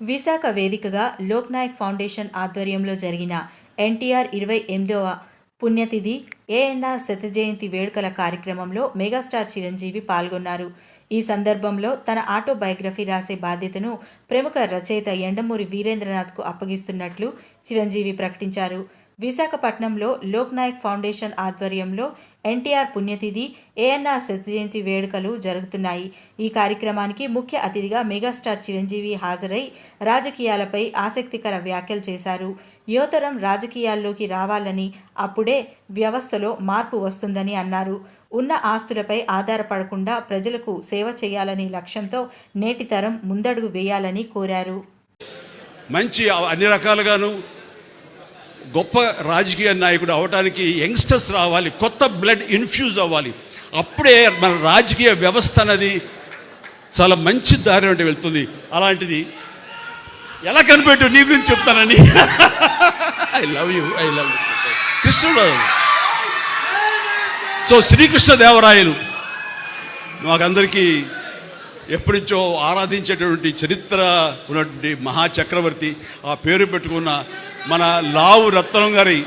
విశాఖ వేదికగా లోక్నాయక్ ఫౌండేషన్ ఆధ్వర్యంలో జరిగిన ఎన్టీఆర్ ఇరవై ఎనిమిదవ పుణ్యతిథి ఏఎన్ఆర్ శత జయంతి వేడుకల కార్యక్రమంలో మెగాస్టార్ చిరంజీవి పాల్గొన్నారు. ఈ సందర్భంలో తన ఆటోబయోగ్రఫీ రాసే బాధ్యతను ప్రముఖ రచయిత ఎండమూరి వీరేంద్రనాథ్కు అప్పగిస్తున్నట్లు చిరంజీవి ప్రకటించారు. విశాఖపట్నంలో లోక్నాయక్ ఫౌండేషన్ ఆధ్వర్యంలో ఎన్టీఆర్ పుణ్యతిథి ఏఎన్ఆర్ శత జయంతి వేడుకలు జరుగుతున్నాయి. ఈ కార్యక్రమానికి ముఖ్య అతిథిగా మెగాస్టార్ చిరంజీవి హాజరై రాజకీయాలపై ఆసక్తికర వ్యాఖ్యలు చేశారు. యువతరం రాజకీయాల్లోకి రావాలని అప్పుడే వ్యవస్థలో మార్పు వస్తుందని అన్నారు. ఉన్న ఆస్తులపై ఆధారపడకుండా ప్రజలకు సేవ చేయాలని లక్ష్యంతో నేటి తరం ముందడుగు వేయాలని కోరారు. మంచి అన్ని రకాలుగాను గొప్ప రాజకీయ నాయకుడు అవడానికి యంగ్స్టర్స్ రావాలి కొత్త బ్లడ్ ఇన్ఫ్యూజ్ అవ్వాలి. అప్పుడే మన రాజకీయ వ్యవస్థ అనేది చాలా మంచి దారి అంటే వెళ్తుంది. అలాంటిది ఎలా కనిపెట్టు నీ గురించి చెప్తానని. I love you I love you కృష్ణుడు. సో శ్రీకృష్ణ దేవరాయలు మాకందరికీ ఎప్పటి నుంచో ఆరాధించేటువంటి చరిత్ర ఉన్నటువంటి మహాచక్రవర్తి ఆ పేరు పెట్టుకున్న మన లావు రత్నం గారి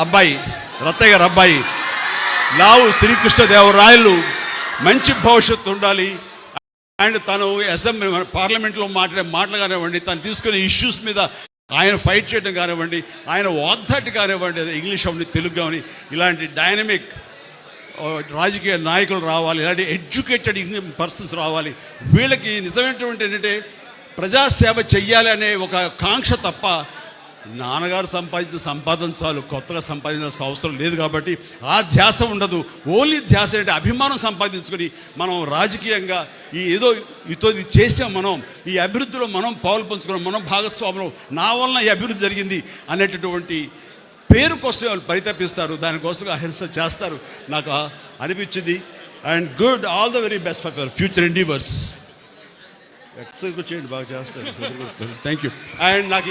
అబ్బాయి రత్తయ్య గారి అబ్బాయి లావు శ్రీకృష్ణ దేవరాయలు మంచి భవిష్యత్తు ఉండాలి. అండ్ తను అసెంబ్లీ పార్లమెంట్లో మాట్లాడే మాటలు కానివ్వండి తను తీసుకునే ఇష్యూస్ మీద ఆయన ఫైట్ చేయడం కానివ్వండి ఆయన వాగ్దాటి కానివ్వండి ఇంగ్లీష్ అవని తెలుగు కానీ ఇలాంటి డైనమిక్ రాజకీయ నాయకులు రావాలి ఇలాంటి ఎడ్యుకేటెడ్ పర్సన్స్ రావాలి. వీళ్ళకి నిజమైనటువంటి ఏంటంటే ప్రజాసేవ చెయ్యాలి అనే ఒక కాంక్ష తప్ప నాన్నగారు సంపాదించిన సంపాదన చాలు కొత్తగా సంపాదించాల్సిన అవసరం లేదు కాబట్టి ఆ ధ్యాస ఉండదు. ఓన్లీ ధ్యాస అంటే అభిమానం సంపాదించుకొని మనం రాజకీయంగా ఈ ఏదో ఇతో ఇది చేసాం మనం ఈ అభివృద్ధిలో మనం పాలు పంచుకున్నాం మనం భాగస్వాములం నా వలన ఈ అభివృద్ధి జరిగింది అనేటటువంటి పేరు కోసం వాళ్ళు పరితపిస్తారు. దానికోసం అహింస చేస్తారు. నాకు అనిపించింది. And good all the very best for future endeavours exercise చేయండి బాగా చేస్తారు. థ్యాంక్ యూ అండ్ నాకు